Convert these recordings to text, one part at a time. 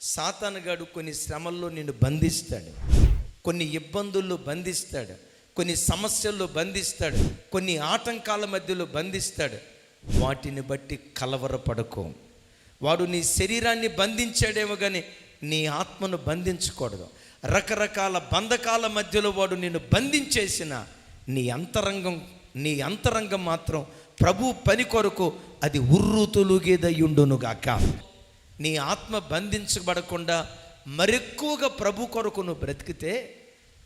సాతానుగాడు కొన్ని శ్రమల్లో నిన్ను బంధిస్తాడు. కొన్ని ఇబ్బందుల్లో బంధిస్తాడు. కొన్ని సమస్యల్లో బంధిస్తాడు. కొన్ని ఆటంకాల మధ్యలో బంధిస్తాడు. వాటిని బట్టి కలవరపడకు. వాడు నీ శరీరాన్ని బంధించాడేమో కానీ నీ ఆత్మను బంధించకూడదు. రకరకాల బంధకాల మధ్యలో వాడు నిన్ను బంధించేసిన నీ అంతరంగం నీ అంతరంగం మాత్రం ప్రభు పని కొరకు అది ఉర్రూతులుగేదయ్యుండునుగాక. నీ ఆత్మ బంధించబడకుండా మరెక్కువగా ప్రభు కొరకు నువ్వు బ్రతికితే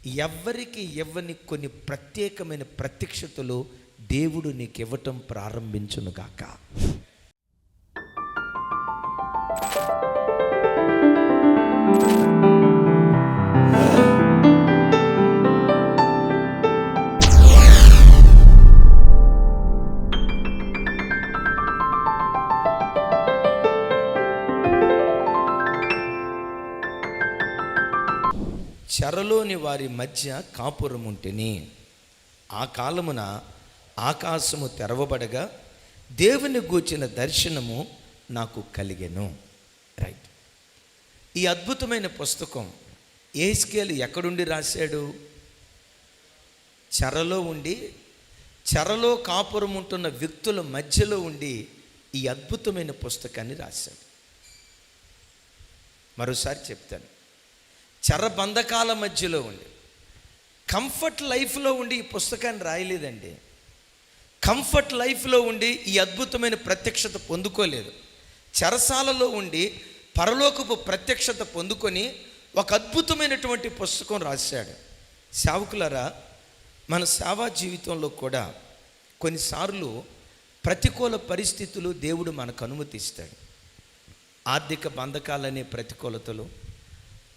ఎవ్వరికి ఇవ్వని కొన్ని ప్రత్యేకమైన ప్రత్యక్షతలు దేవుడు నీకు ఇవ్వటం ప్రారంభించునుగాక. చెరలోని వారి మధ్య కాపురముంటిని ఆ కాలమున ఆకాశము తెరవబడగా దేవుని గూర్చిన దర్శనము నాకు కలిగెను. రైట్ ఈ అద్భుతమైన పుస్తకం ఏ స్కేల్ ఎక్కడుండి రాశాడు? చెరలో ఉండి చెరలో కాపురం ఉంటున్న వ్యక్తుల మధ్యలో ఉండి ఈ అద్భుతమైన పుస్తకాన్ని రాశాడు. మరోసారి చెప్తాను. చెరబంధకాల మధ్యలో ఉండి. కంఫర్ట్ లైఫ్లో ఉండి ఈ పుస్తకాన్ని రాయలేదండి. కంఫర్ట్ లైఫ్లో ఉండి ఈ అద్భుతమైన ప్రత్యక్షత పొందుకోలేదు. చెరసాలలో ఉండి పరలోకపు ప్రత్యక్షత పొందుకొని ఒక అద్భుతమైనటువంటి పుస్తకం రాశాడు. సేవకులరా మన సేవా జీవితంలో కూడా కొన్నిసార్లు ప్రతికూల పరిస్థితులు దేవుడు మనకు అనుమతిస్తాడు. ఆర్థిక బంధకాలనే ప్రతికూలతలు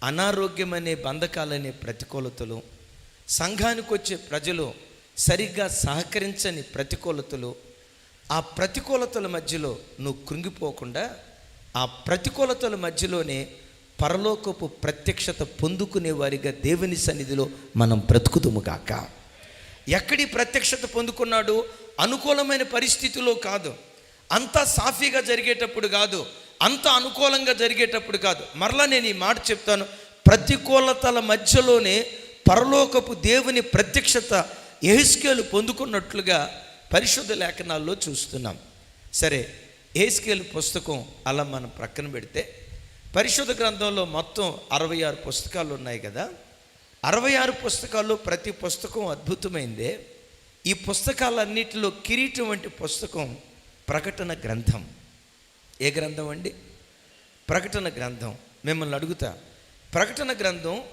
అనారోగ్యం అనే బంధకాలనే ప్రతికూలతలు సంఘానికి వచ్చే ప్రజలు సరిగ్గా సహకరించని ప్రతికూలతలు ఆ ప్రతికూలతల మధ్యలో నువ్వు కృంగిపోకుండా ఆ ప్రతికూలతల మధ్యలోనే పరలోకపు ప్రత్యక్షత పొందుకునే వారిగా దేవుని సన్నిధిలో మనం బ్రతుకుతుము కాక ఎక్కడి ప్రత్యక్షత పొందుకున్నాడు? అనుకూలమైన పరిస్థితిలో కాదు. అంతా సాఫీగా జరిగేటప్పుడు కాదు. అంత అనుకూలంగా జరిగేటప్పుడు కాదు. మరలా నేను ఈ మాట చెప్తాను. ప్రతికూలతల మధ్యలోనే పరలోకపు దేవుని ప్రత్యక్షత ఎహెస్కేలు పొందుకున్నట్లుగా పరిశుద్ధ లేఖనాల్లో చూస్తున్నాం. సరే ఏస్కేలు పుస్తకం అలా మనం ప్రక్కన పెడితే పరిశుద్ధ గ్రంథంలో మొత్తం అరవై ఆరు పుస్తకాలు ఉన్నాయి కదా? అరవై ఆరు పుస్తకాల్లో ప్రతి పుస్తకం అద్భుతమైందే. ఈ పుస్తకాలన్నిటిలో కిరీటం వంటి పుస్తకం ప్రకటన గ్రంథం. ఏ గ్రంథం అండి? ప్రకటన గ్రంథం. మిమ్మల్ని అడుగుతా. ప్రకటన గ్రంథం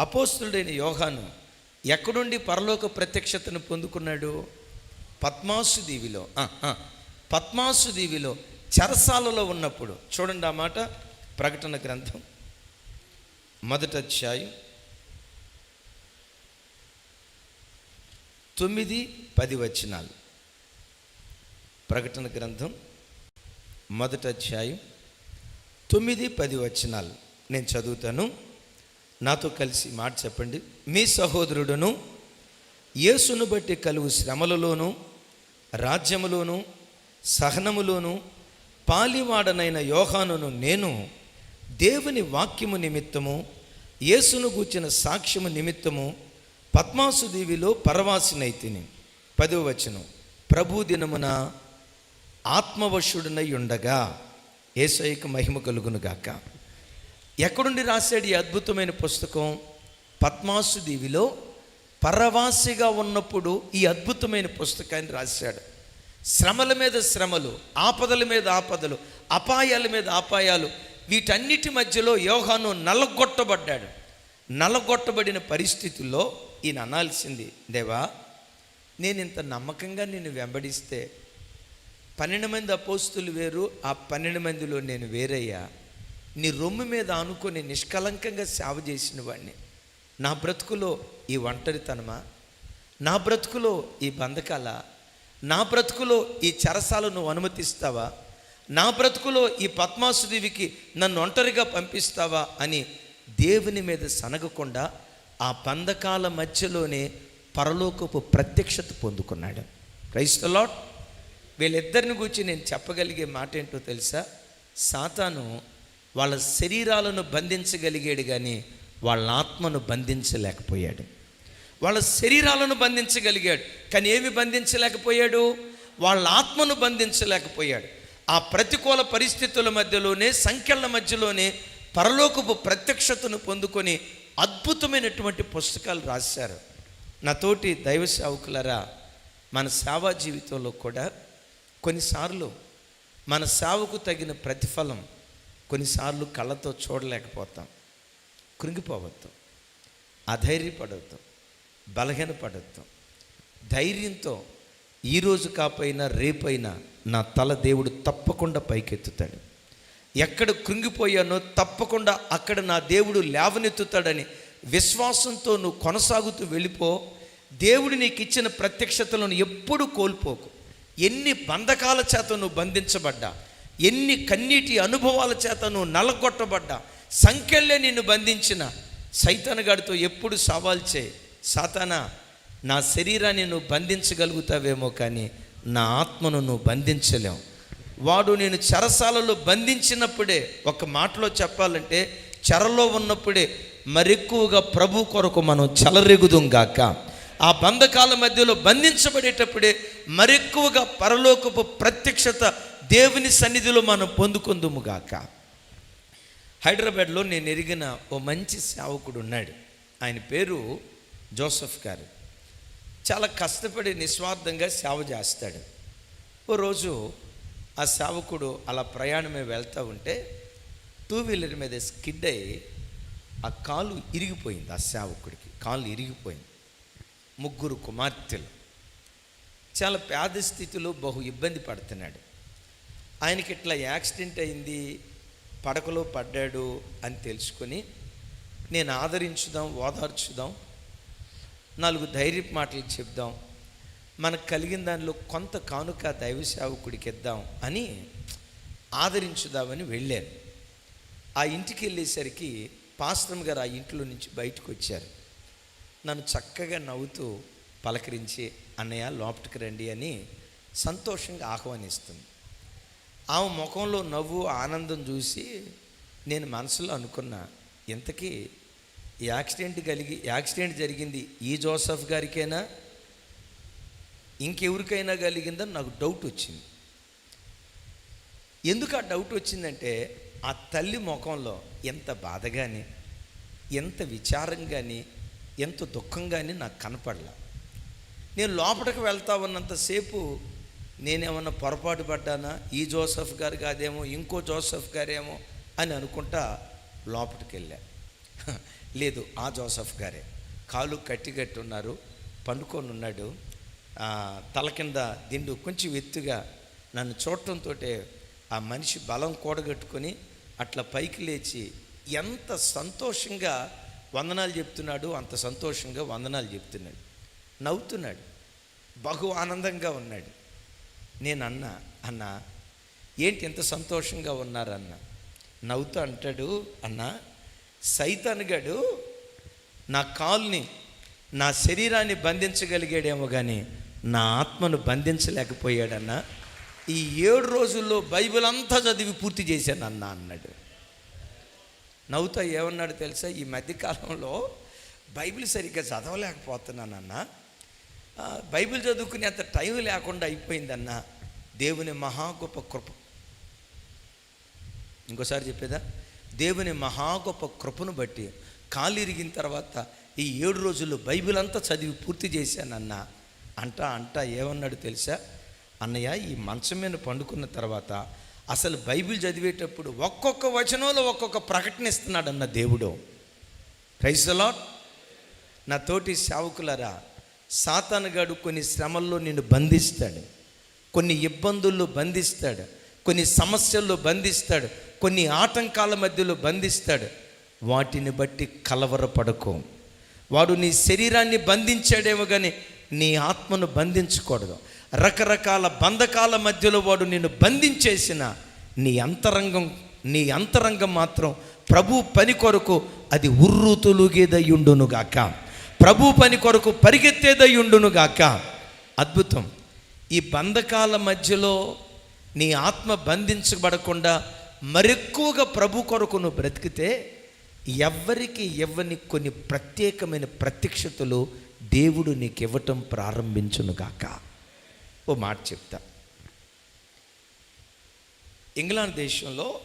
అపోస్తుడైన యోహాను ఎక్కడుండి పరలోక ప్రత్యక్షతను పొందుకున్నాడు? పద్మాసు దీవిలో. పద్మాసు దీవిలో చెరసాలలో ఉన్నప్పుడు. చూడండి ఆ మాట ప్రకటన గ్రంథం. మొదట అధ్యాయం. తొమ్మిది పది వచనాలు. ప్రకటన గ్రంథం. మొదటి అధ్యాయం తొమ్మిది పది వచనాలు. నేను చదువుతాను. నాతో కలిసి మాట చెప్పండి. మీ సహోదరుడును యేసును బట్టి కలుగు శ్రమలలోను రాజ్యములోను సహనములోను పాలివాడనైన యోహానును నేను దేవుని వాక్యము నిమిత్తము యేసును గూర్చిన సాక్ష్యము నిమిత్తము పద్మాసు దీవిలో పరవాసినైతిని పదవ వచనం. ప్రభు దినమున ఆత్మవశుడినై ఉండగా ఏసైకి మహిమ కలుగునుగాక ఎక్కడుండి రాశాడు ఈ అద్భుతమైన పుస్తకం? పద్మాసు దీవిలో పరవాసిగా ఉన్నప్పుడు ఈ అద్భుతమైన పుస్తకాన్ని రాశాడు. శ్రమల మీద శ్రమలు ఆపదల మీద ఆపదలు అపాయాల మీద అపాయాలు వీటన్నిటి మధ్యలో యోహాను నలగొట్టబడ్డాడు. నలగొట్టబడిన పరిస్థితుల్లో ఈయన అనాల్సింది దేవా నేను ఇంత నమ్మకంగా నిన్ను వెంబడిస్తే పన్నెండు మంది అపోస్తులు వేరు ఆ పన్నెండు మందిలో నేను వేరయ్యా. నీ రొమ్ము మీద ఆనుకొని నిష్కలంకంగా సేవ చేసిన వాడిని నా బ్రతుకులో ఈ ఒంటరితనమా? నా బ్రతుకులో ఈ బంధకాల? నా బ్రతుకులో ఈ చెరసాలు నువ్వు అనుమతిస్తావా? నా బ్రతుకులో ఈ పద్మాసుదేవికి నన్ను ఒంటరిగా పంపిస్తావా అని దేవుని మీద సనగకుండా ఆ బంధకాల మధ్యలోనే పరలోకపు ప్రత్యక్షత పొందుకున్నాడు. క్రైస్త లాట్ వీళ్ళిద్దరిని గురించి నేను చెప్పగలిగే మాట ఏంటో తెలుసా? సాతాను వాళ్ళ శరీరాలను బంధించగలిగాడు కానీ వాళ్ళ ఆత్మను బంధించలేకపోయాడు. వాళ్ళ శరీరాలను బంధించగలిగాడు. కానీ ఏమి బంధించలేకపోయాడు? వాళ్ళ ఆత్మను బంధించలేకపోయాడు. ఆ ప్రతికూల పరిస్థితుల మధ్యలోనే సంఖ్యల మధ్యలోనే పరలోకపు ప్రత్యక్షతను పొందుకొని అద్భుతమైనటువంటి పుస్తకాలు రాశారు. నా తోటి దైవ సేవకులరా మన సేవా జీవితంలో కూడా కొన్నిసార్లు మన సేవకు తగిన ప్రతిఫలం కొన్నిసార్లు కళ్ళతో చూడలేకపోతాం. కృంగిపోవద్దు. అధైర్యపడవద్దు బలహీనపడద్దు. ధైర్యంతో ఈరోజు కాపోయినా రేపైనా నా తల దేవుడు తప్పకుండా పైకెత్తుతాడు. ఎక్కడ కృంగిపోయానో తప్పకుండా అక్కడ నా దేవుడు లేవనెత్తుతాడని విశ్వాసంతో నువ్వు కొనసాగుతూ వెళ్ళిపో. దేవుడు నీకు ఇచ్చిన ప్రత్యక్షతలను ఎప్పుడూ కోల్పోకు. ఎన్ని బంధకాల చేత నువ్వు బంధించబడ్డా? ఎన్ని కన్నీటి అనుభవాల చేత నువ్వు నలగొట్టబడ్డా? సంఖ్యలే నిన్ను బంధించిన. సైతానగాడితో ఎప్పుడు సవాల్ చేయి సాతానా నా శరీరాన్ని నువ్వు బంధించగలుగుతావేమో కానీ నా ఆత్మను నువ్వు బంధించలేవు. వాడు నేను చెరసాలలో బంధించినప్పుడే ఒక మాటలో చెప్పాలంటే చెరలో ఉన్నప్పుడే మరెక్కువగా ప్రభు కొరకు మనం చెలరెగుదుం గాక. ఆ బంధకాల మధ్యలో బంధించబడేటప్పుడే మరెక్కువగా పరలోకపు ప్రత్యక్షత దేవుని సన్నిధిలో మనం పొందుకుందుము గాక. హైదరాబాద్లో నేను ఎరిగిన ఓ మంచి సేవకుడు ఉన్నాడు. ఆయన పేరు జోసఫ్ గారు. చాలా కష్టపడి నిస్వార్థంగా సేవ చేస్తాడు. ఓ రోజు ఆ సేవకుడు అలా ప్రయాణమే వెళ్తూ ఉంటే టూ వీలర్ మీద స్కిడ్ అయ్యి ఆ కాలు ఇరిగిపోయింది ఆ సేవకుడికి. కాలు ఇరిగిపోయింది. ముగ్గురు కుమార్తెలు. చాలా పేద స్థితిలో బహు ఇబ్బంది పడుతున్నాడు. ఆయనకి ఇట్లా యాక్సిడెంట్ అయింది పడకలో పడ్డాడు అని తెలుసుకొని నేను ఆదరించుదాం ఓదార్చుదాం నాలుగు ధైర్య మాటలు చెప్దాం మనకు కలిగిన దానిలో కొంత కానుక దైవ సేవకుడికి ఇద్దాం అని ఆదరించుదామని వెళ్ళాను. ఆ ఇంటికి వెళ్ళేసరికి పాస్టమ్ గారు ఆ ఇంట్లో నుంచి బయటకు వచ్చారు. నన్ను చక్కగా నవ్వుతూ పలకరించి అన్నయ్య లోపటికి రండి అని సంతోషంగా ఆహ్వానిస్తుంది. ఆమె ముఖంలో నవ్వు ఆనందం చూసి నేను మనసులో అనుకున్నా ఇంతకీ యాక్సిడెంట్ కలిగి యాక్సిడెంట్ జరిగింది ఈ జోసఫ్ గారికైనా? ఇంకెవరికైనా కలిగిందని నాకు డౌట్ వచ్చింది. ఎందుకు ఆ డౌట్ వచ్చిందంటే ఆ తల్లి ముఖంలో ఎంత బాధ కానీ ఎంత విచారం కానీ ఎంత దుఃఖంగానే నాకు కనపడలా. నేను లోపలికి వెళ్తా ఉన్నంతసేపు నేనేమన్నా పొరపాటు పడ్డానా? ఈ జోసఫ్ గారు కాదేమో ఇంకో జోసఫ్ గారేమో అని అనుకుంటా లోపలికి వెళ్ళా లేదు ఆ జోసఫ్ గారే. కాలు కట్టి కట్టి ఉన్నారు పండుకొని ఉన్నాడు. తల కింద దిండు కొంచెం ఎత్తుగా నన్ను చూడటంతో ఆ మనిషి బలం కూడగట్టుకొని అట్లా పైకి లేచి ఎంత సంతోషంగా వందనాలు చెప్తున్నాడు అంత సంతోషంగా వందనాలు చెప్తున్నాడు. నవ్వుతున్నాడు. బహు ఆనందంగా ఉన్నాడు. నేను అన్నా అన్నా ఏంటి ఎంత సంతోషంగా ఉన్నారన్న? నవ్వుతూ అంటాడు అన్నా సైతన్గాడు నా కాల్ని నా శరీరాన్ని బంధించగలిగాడేమో కానీ నా ఆత్మను బంధించలేకపోయాడన్నా. ఈ ఏడు రోజుల్లో బైబిల్ అంతా చదివి పూర్తి చేశాను అన్న అన్నాడు. నవ్వుతా ఏమన్నాడు తెలుసా? ఈ మధ్యకాలంలో బైబిల్ సరిగ్గా చదవలేకపోతున్నానన్న. బైబిల్ చదువుకునే అంత టైం లేకుండా అయిపోయిందన్న. దేవుని మహా గొప్ప కృప. ఇంకోసారి చెప్పేదా? దేవుని మహా గొప్ప కృపను బట్టి కాలు ఇరిగిన తర్వాత ఈ ఏడు రోజుల్లో బైబిల్ అంతా చదివి పూర్తి చేశానన్న. అంటా అంటా ఏమన్నాడు తెలుసా? అన్నయ్య ఈ మంచం మీద పండుకున్న తర్వాత అసలు బైబిల్ చదివేటప్పుడు ఒక్కొక్క వచనంలో ఒక్కొక్క ప్రకటన ఇస్తున్నాడన్న దేవుడు ప్రైజ్ లాట్ నా తోటి సేవకులరా సాతానుగాడు కొన్ని శ్రమల్లో నిన్ను బంధిస్తాడు. కొన్ని ఇబ్బందుల్లో బంధిస్తాడు. కొన్ని సమస్యల్లో బంధిస్తాడు. కొన్ని ఆటంకాల మధ్యలో బంధిస్తాడు. వాటిని బట్టి కలవరపడకు. వాడు నీ శరీరాన్ని బంధించాడేమో కానీ నీ ఆత్మను బంధించకూడదు. రకరకాల బంధకాల మధ్యలో వాడు నిన్ను బంధించేసిన నీ అంతరంగం నీ అంతరంగం మాత్రం ప్రభు పని కొరకు అది ఉర్రు తొలుగేదయ్యుండునుగాక ప్రభు పని కొరకు పరిగెత్తేదయ్యుండునుగాక. అద్భుతం. ఈ బంధకాల మధ్యలో నీ ఆత్మ బంధించబడకుండా మరెక్కువగా ప్రభు కొరకు నువ్వు బ్రతికితే ఎవ్వరికి ఇవ్వని కొన్ని ప్రత్యేకమైన ప్రత్యక్షతలు దేవుడు నీకు ఇవ్వటం ప్రారంభించును గాక ఓ మాట చెప్తా. ఇంగ్లాండ్ దేశంలో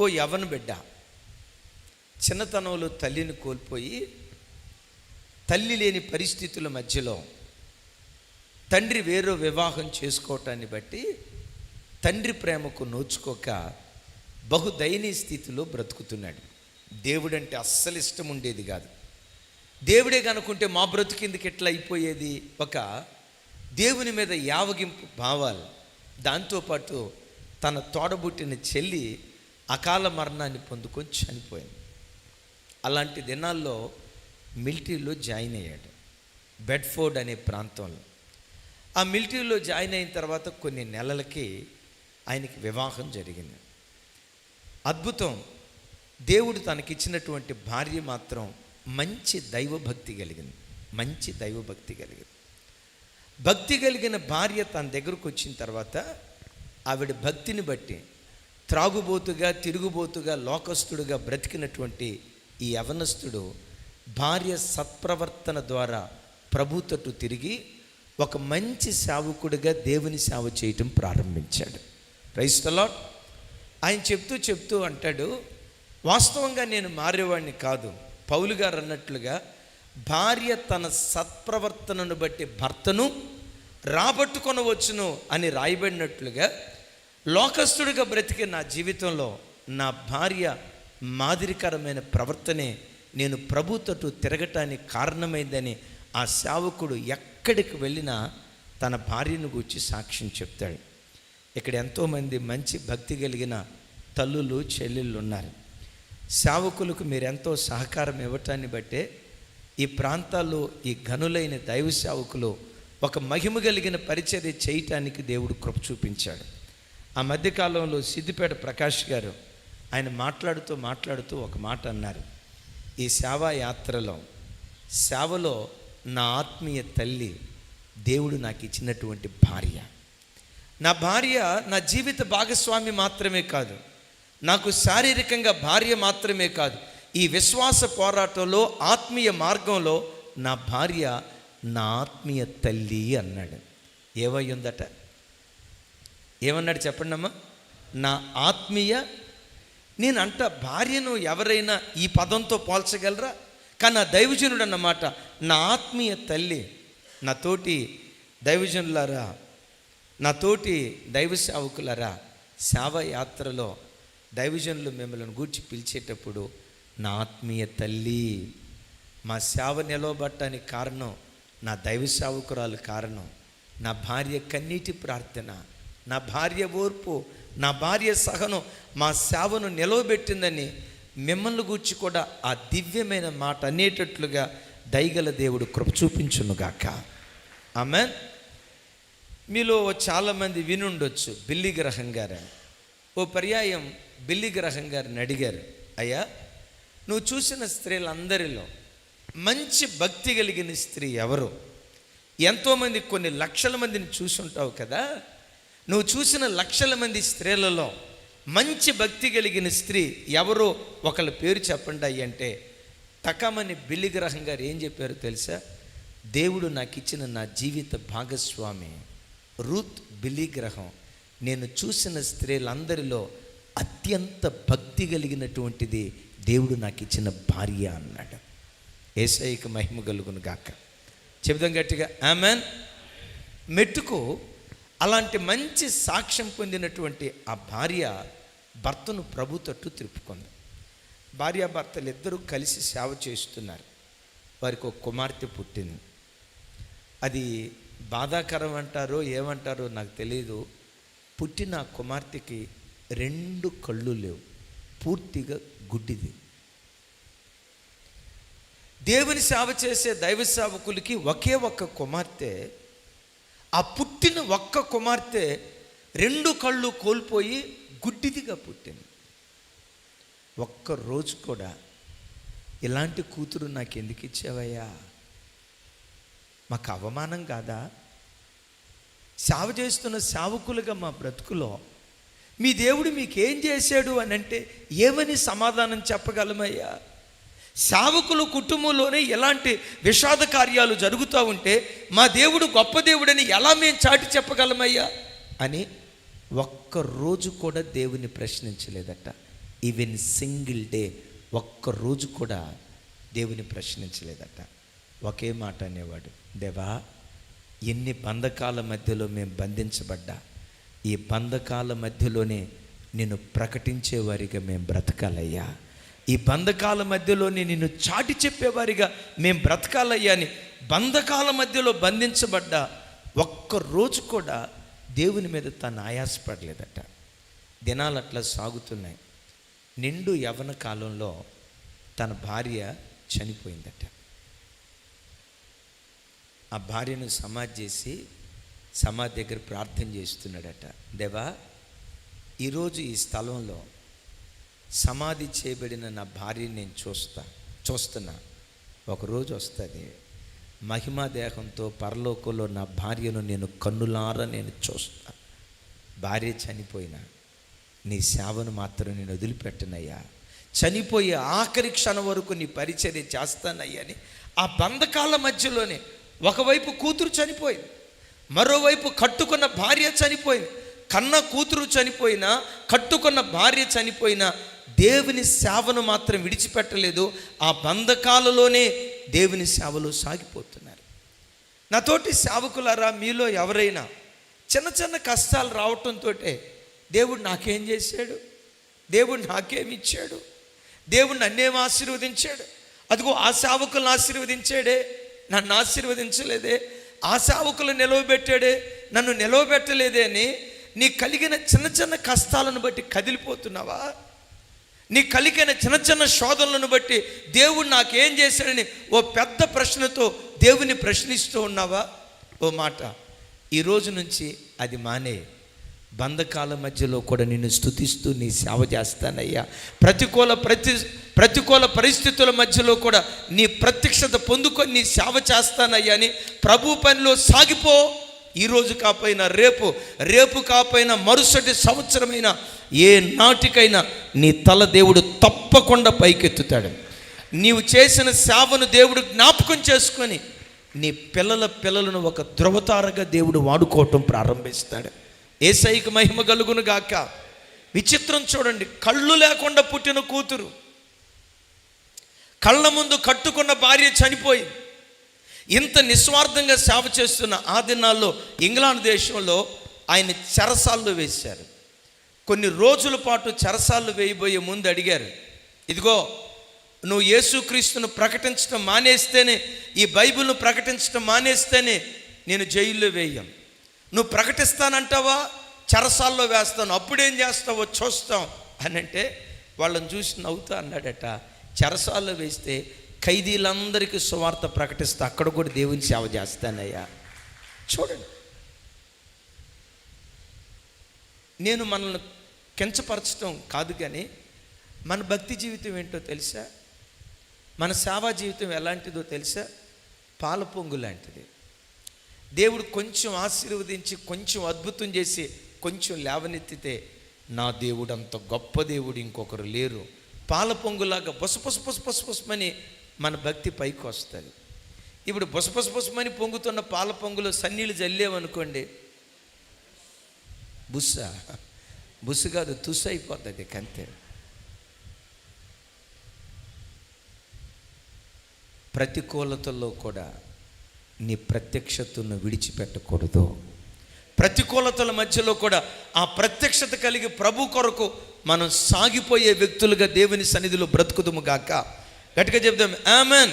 ఓ యవన బిడ్డ చిన్నతనంలో తల్లిని కోల్పోయి తల్లి లేని పరిస్థితుల మధ్యలో తండ్రి వేరే వివాహం చేసుకోవటాన్ని బట్టి తండ్రి ప్రేమకు నోచుకోక బహు దయనీయ స్థితిలో బ్రతుకుతున్నాడు. దేవుడంటే అస్సలు ఇష్టం ఉండేది కాదు. దేవుడే కనుకుంటే మా బ్రతుకిందుకు ఎట్లా అయిపోయేది? ఒక దేవుని మీద యావగింపు భావాలు. దాంతోపాటు తన తోడబుట్టిన చెల్లి అకాల మరణాన్ని పొందుకొని చనిపోయింది. అలాంటి దినాల్లో మిలిటరీలో జాయిన్ అయ్యాడు. బెడ్ఫోర్డ్ అనే ప్రాంతంలో. ఆ మిలిటరీలో జాయిన్ అయిన తర్వాత కొన్ని నెలలకి ఆయనకి వివాహం జరిగింది. అద్భుతం. దేవుడు తనకిచ్చినటువంటి భార్య మాత్రం మంచి దైవభక్తి కలిగింది. మంచి దైవభక్తి కలిగింది. భక్తి కలిగిన భార్య తన దగ్గరకు వచ్చిన తర్వాత ఆవిడ భక్తిని బట్టి త్రాగుబోతుగా తిరుగుబోతుగా లోకస్తుడుగా బ్రతికినటువంటి ఈ యవనస్తుడు భార్య సత్ప్రవర్తన ద్వారా ప్రభు తట్టు తిరిగి ఒక మంచి సేవకుడిగా దేవుని సేవ చేయటం ప్రారంభించాడు. క్రైస్తలో ఆయన చెప్తూ చెప్తూ అంటాడు వాస్తవంగా నేను మారేవాడిని కాదు. పౌలు గారు అన్నట్లుగా భార్య తన సత్ప్రవర్తనను బట్టి భర్తను రాబట్టుకొనవచ్చును అని రాయబడినట్లుగా లోకస్తుడిగా బ్రతికే నా జీవితంలో నా భార్య మాదిరికరమైన ప్రవర్తనే నేను ప్రభు తిరగటానికి కారణమైందని ఆ సేవకుడు ఎక్కడికి వెళ్ళినా తన భార్యను గూర్చి సాక్ష్యం చెప్తాడు. ఇక్కడ ఎంతోమంది మంచి భక్తి కలిగిన తల్లులు చెల్లెళ్ళు ఉన్నారు. సేవకులకు మీరు ఎంతో సహకారం ఇవ్వటాన్ని బట్టే ఈ ప్రాంతాల్లో ఈ గనులైన దైవ సేవకులు ఒక మహిమ కలిగిన పరిచర్య చేయటానికి దేవుడు కృప చూపించాడు. ఆ మధ్యకాలంలో సిద్దిపేట ప్రకాష్ గారు ఆయన మాట్లాడుతూ మాట్లాడుతూ ఒక మాట అన్నారు. ఈ సేవా యాత్రలో సేవలో నా ఆత్మీయ తల్లి దేవుడు నాకు ఇచ్చినటువంటి భార్య. నా భార్య నా జీవిత భాగస్వామి మాత్రమే కాదు. నాకు శారీరకంగా భార్య మాత్రమే కాదు ఈ విశ్వాస పోరాటంలో ఆత్మీయ మార్గంలో నా భార్య నా ఆత్మీయ తల్లి అన్నాడు. ఏవై ఉందట ఏమన్నాడు చెప్పండి అమ్మా నా ఆత్మీయ నేను అంట భార్యను ఎవరైనా ఈ పదంతో పోల్చగలరా? కానీ నా దైవజనుడు అన్నమాట నా ఆత్మీయ తల్లి నా తోటి దైవజనులారా నా తోటి దైవ సేవకులరా సేవ యాత్రలో దైవజనులు మిమ్మల్ని గూర్చి పిలిచేటప్పుడు నా ఆత్మీయ తల్లి మా సేవ నిలవబట్టడానికి కారణం నా దైవ సేవకురాలు కారణం నా భార్య కన్నీటి ప్రార్థన నా భార్య ఓర్పు నా భార్య సహనం మా సేవను నిలవబెట్టిందని మిమ్మల్ని గూర్చి కూడా ఆ దివ్యమైన మాట అనేటట్లుగా దైగల దేవుడు కృప చూపించునుగాక ఆమె మీలో చాలామంది వినుండొచ్చు బిల్లి గ్రహం గారని. ఓ పర్యాయం బిల్లి గ్రహం గారిని అడిగారు. అయ్యా నువ్వు చూసిన స్త్రీలందరిలో మంచి భక్తి కలిగిన స్త్రీ ఎవరు? ఎంతోమంది కొన్ని లక్షల మందిని చూసుంటావు కదా. నువ్వు చూసిన లక్షల మంది స్త్రీలలో మంచి భక్తి కలిగిన స్త్రీ ఎవరో? ఒకళ్ళ పేరు చెప్పండి అయ్యి అంటే తకమని బిల్లి గ్రహం గారు ఏం చెప్పారో తెలుసా? దేవుడు నాకు ఇచ్చిన నా జీవిత భాగస్వామి రూత్ బిల్లి గ్రహం నేను చూసిన స్త్రీలందరిలో అత్యంత భక్తి కలిగినటువంటిది దేవుడు నాకు ఇచ్చిన భార్య అన్నాడు. ఏసైకి మహిమ కలుగును గాక. చెబుదాం గట్టిగా ఆమెన్. మెట్టుకు అలాంటి మంచి సాక్ష్యం పొందినటువంటి ఆ భార్య భర్తను ప్రభు తట్టు తిరుపుకుంది. భార్యాభర్తలు ఇద్దరూ కలిసి సేవ చేస్తున్నారు. వారికి ఒక కుమార్తె పుట్టింది. అది బాధాకరం అంటారో ఏమంటారో నాకు తెలియదు పుట్టిన కుమార్తెకి రెండు కళ్ళు లేవు. పూర్తిగా గుడ్డిది. దేవుని సేవ చేసే దైవ సేవకులకి ఒకే ఒక్క కుమార్తె ఆ పుట్టిన ఒక్క కుమార్తె రెండు కళ్ళు కోల్పోయి గుడ్డిదిగా పుట్టింది. ఒక్క రోజు కూడా ఇలాంటి కూతురు నాకు ఎందుకు ఇచ్చావయ్యా? మాకు అవమానం కాదా? సేవ చేస్తున్న సేవకులుగా మా బ్రతుకులో మీ దేవుడు మీకేం చేశాడు అని అంటే ఏమని సమాధానం చెప్పగలమయ్యా? సేవకుల కుటుంబంలోనే ఎలాంటి విషాద కార్యాలు జరుగుతూ ఉంటే మా దేవుడు గొప్ప దేవుడని ఎలా మేము చాటి చెప్పగలమయ్యా? అని ఒక్క రోజు కూడా దేవుని ప్రశ్నించలేదట. ఈవెన్ సింగిల్ డే ఒక్క రోజు కూడా దేవుని ప్రశ్నించలేదట. ఒకే మాట అనేవాడు దేవా ఎన్ని బంధకాల మధ్యలో మేము బంధించబడ్డా ఈ బంధకాల మధ్యలోనే నిన్ను ప్రకటించేవారిగా మేము బ్రతకాలయ్యా. ఈ బంధకాల మధ్యలోనే నిన్ను చాటి చెప్పేవారిగా మేము బ్రతకాలయ్యా అని బంధకాల మధ్యలో బంధించబడ్డ ఒక్క రోజు కూడా దేవుని మీద తను ఆయాసపడలేదట. దినాలు అట్లా సాగుతున్నాయి. నిండు యవన కాలంలో తన భార్య చనిపోయిందట. ఆ భార్యను సమాధి చేసి సమాధి దగ్గర ప్రార్థన చేస్తున్నాడట. దేవా ఈరోజు ఈ స్థలంలో సమాధి చేయబడిన నా భార్యని నేను చూస్తా చూస్తున్నా. ఒకరోజు వస్తుంది. మహిమా దేహంతో పరలోకంలో నా భార్యను నేను కన్నులారా నేను చూస్తా. భార్య చనిపోయినా నీ సేవను మాత్రం నేను వదిలిపెట్టనయ్యా. చనిపోయే ఆఖరి క్షణం వరకు నీ పరిచర్య చేస్తానయ్యా అని ఆ బంధకాల మధ్యలోనే ఒకవైపు కూతురు చనిపోయింది మరోవైపు కట్టుకున్న భార్య చనిపోయింది. కన్న కూతురు చనిపోయినా కట్టుకున్న భార్య చనిపోయినా దేవుని సేవను మాత్రం విడిచిపెట్టలేదు. ఆ బంధకాలలోనే దేవుని సేవలో సాగిపోతున్నారు. నాతోటి సేవకులారా మీలో ఎవరైనా చిన్న చిన్న కష్టాలు రావటంతో దేవుడు నాకేం చేశాడు? దేవుడు నాకేమి ఇచ్చాడు? దేవుడు నన్నేం ఆశీర్వదించాడు? అదిగో ఆ సేవకులను ఆశీర్వదించాడే? నన్ను ఆశీర్వదించలేదే ఆ సేవకులు నిలవబెట్టాడే నన్ను నిలవబెట్టలేదే అని నీ కలిగిన చిన్న చిన్న కష్టాలను బట్టి కదిలిపోతున్నావా? నీ కలిగిన చిన్న చిన్న శోధనలను బట్టి దేవుడు నాకేం చేశాడని ఓ పెద్ద ప్రశ్నతో దేవుని ప్రశ్నిస్తూ ఉన్నావా? ఓ మాట ఈ రోజు నుంచి అది మానే బంధకాల మధ్యలో కూడా నిన్ను స్తుతిస్తూ నీ సేవ చేస్తానయ్యా. ప్రతికూల ప్రతి ప్రతికూల పరిస్థితుల మధ్యలో కూడా నీ ప్రత్యక్షత పొందుకొని నీ సేవ చేస్తానయ్యా అని ప్రభు పనిలో సాగిపో. ఈరోజు కాపోయినా రేపు రేపు కాపోయినా మరుసటి సంవత్సరమైనా ఏ నాటికైనా నీ తల దేవుడు తప్పకుండా పైకెత్తుతాడు. నీవు చేసిన సేవను దేవుడు జ్ఞాపకం చేసుకొని నీ పిల్లల పిల్లలను ఒక ధృవతారగా దేవుడు వాడుకోవటం ప్రారంభిస్తాడు. ఏసైకి మహిమ కలుగును గాక. విచిత్రం చూడండి కళ్ళు లేకుండా పుట్టిన కూతురు. కళ్ళ ముందు కట్టుకున్న భార్య చనిపోయింది ఇంత నిస్వార్థంగా సేవ చేస్తున్న ఆ దినాల్లో ఇంగ్లాండ్ దేశంలో ఆయన చెరసాల్లో వేశారు. కొన్ని రోజుల పాటు చెరసాల్లో వేయబోయే ముందు అడిగారు ఇదిగో నువ్వు యేసుక్రీస్తును ప్రకటించడం మానేస్తేనే ఈ బైబిల్ను ప్రకటించడం మానేస్తేనే నేను జైల్లో వేయం. నువ్వు ప్రకటిస్తానంటావా? చరసాల్లో వేస్తాను. అప్పుడేం చేస్తావో చూస్తాం. అని అంటే వాళ్ళని చూసి నవ్వుతా అన్నాడట. చెరసాల్లో వేస్తే ఖైదీలందరికీ సువార్త ప్రకటిస్తే. అక్కడ కూడా దేవుని సేవ చేస్తానయ్యా. చూడండి. నేను మనల్ని కించపరచడం కాదు కానీ మన భక్తి జీవితం ఏంటో తెలుసా? మన సేవా జీవితం ఎలాంటిదో తెలుసా? పాల పొంగు లాంటిది. దేవుడు కొంచెం ఆశీర్వదించి కొంచెం అద్భుతం చేసి కొంచెం లేవనెత్తితే నా దేవుడు అంత గొప్ప దేవుడు ఇంకొకరు లేరు. పాల పొంగులాగా బొస బొస బొస మన భక్తి పైకి వస్తుంది. ఇప్పుడు బొస బొస పొంగుతున్న పాల పొంగులో సన్నీళ్ళు జల్లేవనుకోండి బుస్స బుస్సు కాదు తుస్సు అయిపోతుంది కంతే. ప్రతికూలతల్లో కూడా నీ ప్రత్యక్షతను విడిచిపెట్టకూడదు. ప్రతికూలతల మధ్యలో కూడా ఆ ప్రత్యక్షత కలిగి ప్రభు కొరకు మనం సాగిపోయే వ్యక్తులుగా దేవుని సన్నిధిలో బ్రతుకుదుము గాక. గట్టిగా చెప్దాం ఆమెన్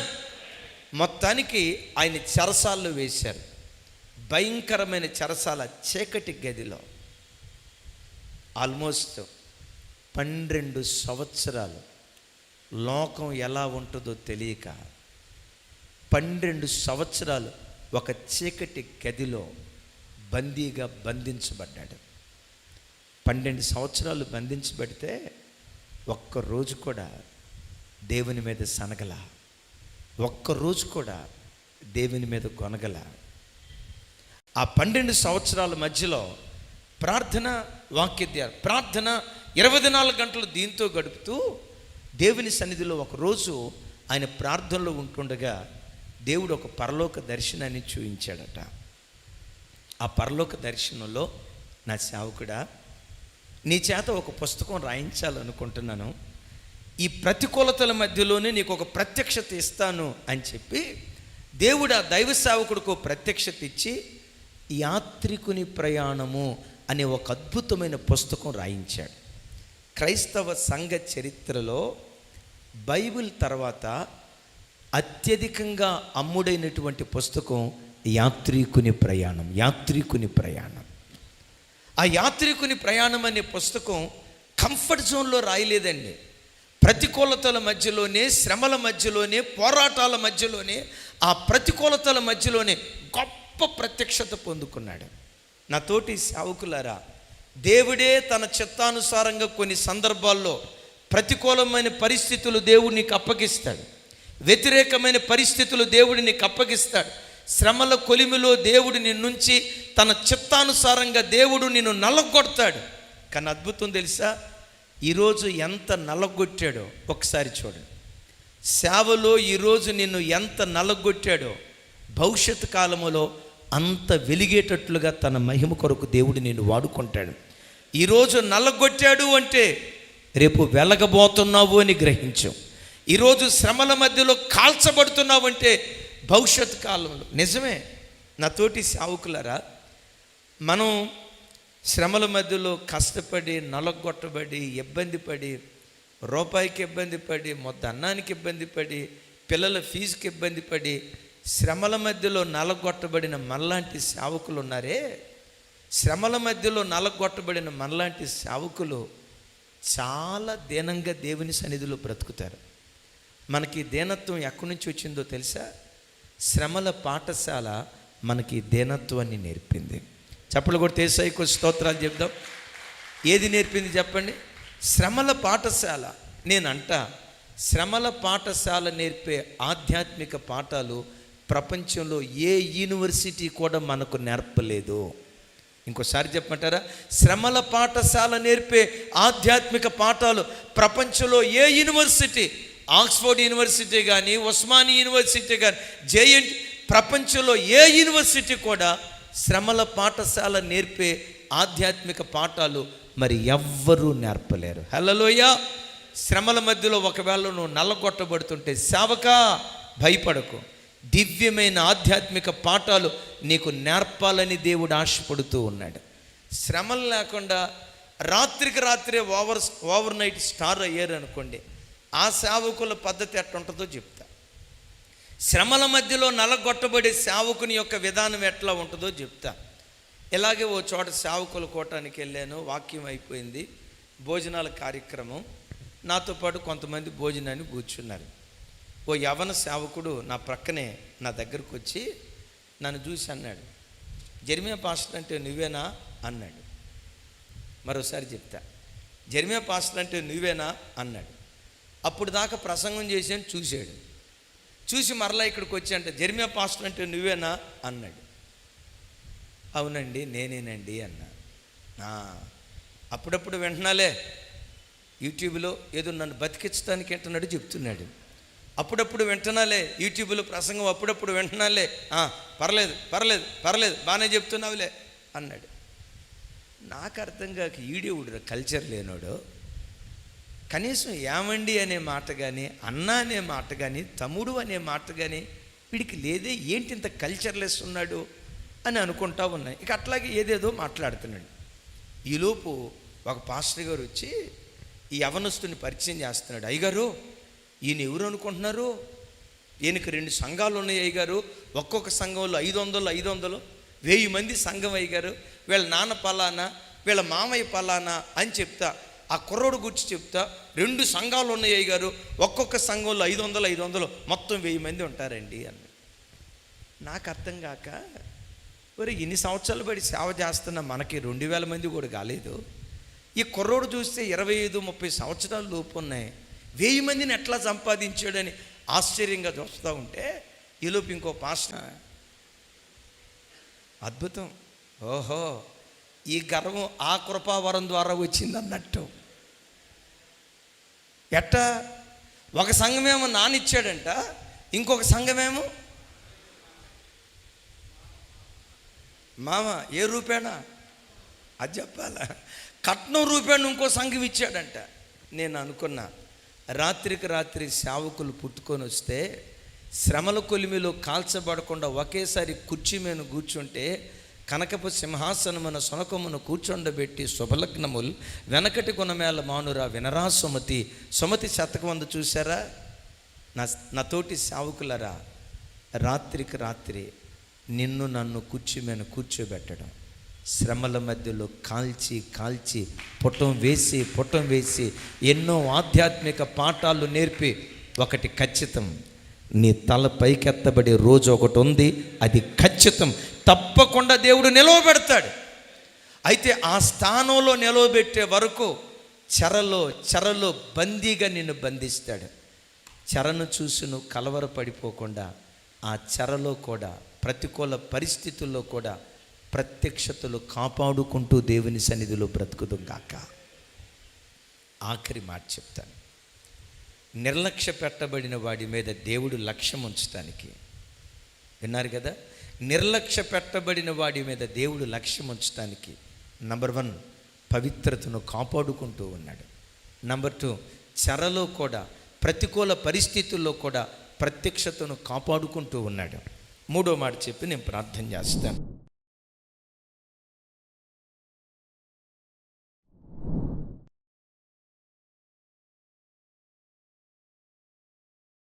మొత్తానికి ఆయన చెరసాల్లో వేశారు. భయంకరమైన చెరసాల చీకటి గదిలో. ఆల్మోస్ట్ పన్నెండు సంవత్సరాలు లోకం ఎలా ఉంటుందో తెలియక పన్నెండు సంవత్సరాలు ఒక చీకటి గదిలో బందీగా బంధించబడ్డాడు. పన్నెండు సంవత్సరాలు బంధించబడితే ఒక్క రోజు కూడా దేవుని మీద సనగల. ఒక్క రోజు కూడా దేవుని మీద కొనగల ఆ పన్నెండు సంవత్సరాల మధ్యలో ప్రార్థన వాక్య ప్రార్థన ఇరవై నాలుగు గంటలు దీంతో గడుపుతూ దేవుని సన్నిధిలో ఒకరోజు ఆయన ప్రార్థనలో ఉంటుండగా దేవుడు ఒక పరలోక దర్శనాన్ని చూపించాడట. ఆ పరలోక దర్శనంలో నా సేవకుడా నీ చేత ఒక పుస్తకం రాయించాలనుకుంటున్నాను. ఈ ప్రతికూలతల మధ్యలోనే నీకు ఒక ప్రత్యక్షత ఇస్తాను అని చెప్పి దేవుడు ఆ దైవ సేవకుడికి ప్రత్యక్షత ఇచ్చి యాత్రికుని ప్రయాణము అనే ఒక అద్భుతమైన పుస్తకం రాయించాడు. క్రైస్తవ సంఘ చరిత్రలో బైబిల్ తర్వాత అత్యధికంగా అమ్ముడైనటువంటి పుస్తకం యాత్రికుని ప్రయాణం యాత్రికుని ప్రయాణం. ఆ యాత్రికుని ప్రయాణం అనే పుస్తకం కంఫర్ట్ జోన్లో రాయలేదండి. ప్రతికూలతల మధ్యలోనే శ్రమల మధ్యలోనే పోరాటాల మధ్యలోనే ఆ ప్రతికూలతల మధ్యలోనే గొప్ప ప్రత్యక్షత పొందుకున్నాడు. నా తోటి సేవకులారా దేవుడే తన చిత్తానుసారంగా కొన్ని సందర్భాల్లో ప్రతికూలమైన పరిస్థితులు దేవుడు నీకు అప్పగిస్తాడు. వ్యతిరేకమైన పరిస్థితులు దేవుడిని కప్పగిస్తాడు. శ్రమల కొలిమిలో దేవుడు నిన్నుంచి తన చిత్తానుసారంగా దేవుడు నిన్ను నల్లగొడతాడు కానీ అద్భుతం తెలుసా? ఈరోజు ఎంత నల్లగొట్టాడో ఒకసారి చూడండి. సేవలో ఈరోజు నిన్ను ఎంత నల్లగొట్టాడో భవిష్యత్ కాలములో అంత వెలిగేటట్లుగా తన మహిమ కొరకు దేవుడు నేను వాడుకుంటాడు. ఈరోజు నల్లగొట్టాడు అంటే రేపు వెలగబోతున్నావు అని గ్రహించాం. ఈరోజు శ్రమల మధ్యలో కాల్చబడుతున్నావు అంటే భవిష్యత్ కాలంలో. నిజమే. నా తోటి సావుకులరా మనం శ్రమల మధ్యలో కష్టపడి నలగొట్టబడి ఇబ్బంది పడి రూపాయికి ఇబ్బంది పడి మొత్తం అన్నానికి ఇబ్బంది పడి పిల్లల ఫీజుకి ఇబ్బంది పడి శ్రమల మధ్యలో నలగొట్టబడిన మనలాంటి సేవకులు ఉన్నారే శ్రమల మధ్యలో నలగొట్టబడిన మనలాంటి సేవకులు చాలా దీనంగా దేవుని సన్నిధిలో బ్రతుకుతారు. మనకి దేనత్వం ఎక్కడి నుంచి వచ్చిందో తెలుసా? శ్రమల పాఠశాల మనకి దేనత్వాన్ని నేర్పింది. చెప్పలు కూడా తేసాయికు స్తోత్రాలు చెప్దాం. ఏది నేర్పింది చెప్పండి? శ్రమల పాఠశాల. నేనంట శ్రమల పాఠశాల నేర్పే ఆధ్యాత్మిక పాఠాలు ప్రపంచంలో ఏ యూనివర్సిటీ కూడా మనకు నేర్పలేదు. ఇంకోసారి చెప్పమంటారా? శ్రమల పాఠశాల నేర్పే ఆధ్యాత్మిక పాఠాలు ప్రపంచంలో ఏ యూనివర్సిటీ ఆక్స్ఫోర్డ్ యూనివర్సిటీ కానీ ఉస్మాని యూనివర్సిటీ కానీ జేఎన్ ప్రపంచంలో ఏ యూనివర్సిటీ కూడా శ్రమల పాఠశాల నేర్పే ఆధ్యాత్మిక పాఠాలు మరి ఎవ్వరూ నేర్పలేరు. హలోయ శ్రమల మధ్యలో ఒకవేళ నువ్వు నల్లగొట్టబడుతుంటే సేవక భయపడకు. దివ్యమైన ఆధ్యాత్మిక పాఠాలు నీకు నేర్పాలని దేవుడు ఆశపడుతూ ఉన్నాడు. శ్రమలు లేకుండా రాత్రికి రాత్రే ఓవర్ ఓవర్ నైట్ స్టార్ అయ్యారు అనుకోండి ఆ సేవకుల పద్ధతి ఎట్టుంటుందో చెప్తా. శ్రమల మధ్యలో నలగొట్టబడే సేవకుని యొక్క విధానం ఎట్లా ఉంటుందో చెప్తా. ఇలాగే ఓ చోట సేవకుల కోటానికి వెళ్ళాను వాక్యం అయిపోయింది భోజనాల కార్యక్రమం. నాతో పాటు కొంతమంది భోజనాన్ని కూర్చున్నారు. ఓ యవన సేవకుడు నా ప్రక్కనే నా దగ్గరకు వచ్చి నన్ను చూసి అన్నాడు. జర్మియా పాస్టర్ అంటే నువ్వేనా? అన్నాడు. మరోసారి చెప్తా. జర్మియా పాస్టర్ అంటే నువ్వేనా? అన్నాడు. అప్పుడు దాకా ప్రసంగం చేసాను చూశాడు. చూసి మరలా ఇక్కడికి వచ్చి అంటే జర్మియా పాస్టర్ అంటే నువ్వేనా? అన్నాడు. అవునండి నేనేనండి అన్నా. అప్పుడప్పుడు వింటున్నాలే యూట్యూబ్లో ఏదో నన్ను బతికించడానికి వింటున్నాడు చెప్తున్నాడు. అప్పుడప్పుడు వింటున్నాలే యూట్యూబ్లో ప్రసంగం అప్పుడప్పుడు వింటున్నాలే పర్లేదు పర్లేదు పర్లేదు బాగానే చెప్తున్నావులే అన్నాడు. నాకు అర్థం కాక ఈడేవుడు కల్చర్ లేనోడు కనీసం ఏమండి అనే మాట కానీ అన్న అనే మాట కానీ తమ్ముడు అనే మాట కానీ వీడికి లేదే ఏంటి ఇంత కల్చర్లెస్ ఉన్నాడు అని అనుకుంటా ఉన్నాయి. ఇక అట్లాగే ఏదేదో మాట్లాడుతున్నాడు. ఈలోపు ఒక పాస్టర్ గారు వచ్చి ఈ యవనస్తుని పరిచయం చేస్తున్నాడు. అయ్యగారు ఈయన ఎవరు అనుకుంటున్నారు? ఈయనకి రెండు సంఘాలు ఉన్నాయి అయ్యగారు. ఒక్కొక్క సంఘంలో ఐదు వందలు ఐదు వందలు వెయ్యి మంది సంఘం అయ్యగారు. వీళ్ళ నాన్న పలానా వీళ్ళ మామయ్య పలానా అని చెప్తా. ఆ కుర్రోడు గురించి చెప్తా. రెండు సంఘాలు ఉన్నాయి అయ్యగారు. ఒక్కొక్క సంఘంలో ఐదు వందలు ఐదు వందలు. మొత్తం వెయ్యి మంది ఉంటారండి అని నాకు అర్థం కాక మరి ఇన్ని సంవత్సరాలు పడి సేవ చేస్తున్న మనకి రెండు వేల మంది కూడా కాలేదు. ఈ కుర్రోడు చూస్తే ఇరవై ఐదు ముప్పై సంవత్సరాలు లోపు ఉన్నాయి. వెయ్యి మందిని ఎట్లా సంపాదించాడని ఆశ్చర్యంగా చూస్తూ ఉంటే ఈలోపు ఇంకో పాస్టర్ అద్భుతం. ఓహో ఈ గర్వం ఆ కృపావరం ద్వారా వచ్చింది అన్నట్టు ఎట్ట? ఒక సంఘమేమో నానిచ్చాడంట ఇంకొక సంఘమేమో? మామ ఏ రూపేణా? అది చెప్పాలా? కట్నం రూపేణ ఇంకో సంఘం ఇచ్చాడంట. నేను అనుకున్నా రాత్రికి రాత్రి సేవకులు పుట్టుకొని వస్తే శ్రమల కొలిమిలో కాల్చబడకుండా ఒకేసారి కుర్చీ మీద కూర్చుంటే కనకపు సింహాసనమున సునకమును కూర్చొండబెట్టి శుభలగ్నములు వెనకటి గుణమేళ మానురా వినరా సుమతి. సుమతి శతకమందు చూసారా నా నా తోటి సేవకులరా రాత్రికి రాత్రి నిన్ను నన్ను కుర్చీ మీద కూర్చోబెట్టడం. శ్రమల మధ్యలో కాల్చి కాల్చి పుటం వేసి పుటం వేసి ఎన్నో ఆధ్యాత్మిక పాఠాలు నేర్పి ఒకటి ఖచ్చితం. నీ తల పైకెత్తబడే రోజు ఒకటి ఉంది అది ఖచ్చితం. తప్పకుండా దేవుడు నిలవబెడతాడు. అయితే ఆ స్థానంలో నిలవబెట్టే వరకు చెరలో చెరలో బందీగా నిన్ను బంధిస్తాడు. చెరను చూసి నువ్వు కలవరపడిపోకుండా ఆ చెరలో కూడా ప్రతికూల పరిస్థితుల్లో కూడా ప్రత్యక్షతలు కాపాడుకుంటూ దేవుని సన్నిధిలో బ్రతుకుదుగాక ఆఖరి మాట చెప్తాను. నిర్లక్ష్య పెట్టబడిన వాడి మీద దేవుడు లక్ష్యం ఉంచటానికి. విన్నారు కదా? నిర్లక్ష్య పెట్టబడిన వాడి మీద దేవుడు లక్ష్యం ఉంచడానికి నంబర్ వన్ పవిత్రతను కాపాడుకుంటూ ఉన్నాడు. నంబర్ టూ చెరలో కూడా ప్రతికూల పరిస్థితుల్లో కూడా ప్రత్యక్షతను కాపాడుకుంటూ ఉన్నాడు. మూడో మాట చెప్పి నేను ప్రార్థన చేస్తాను.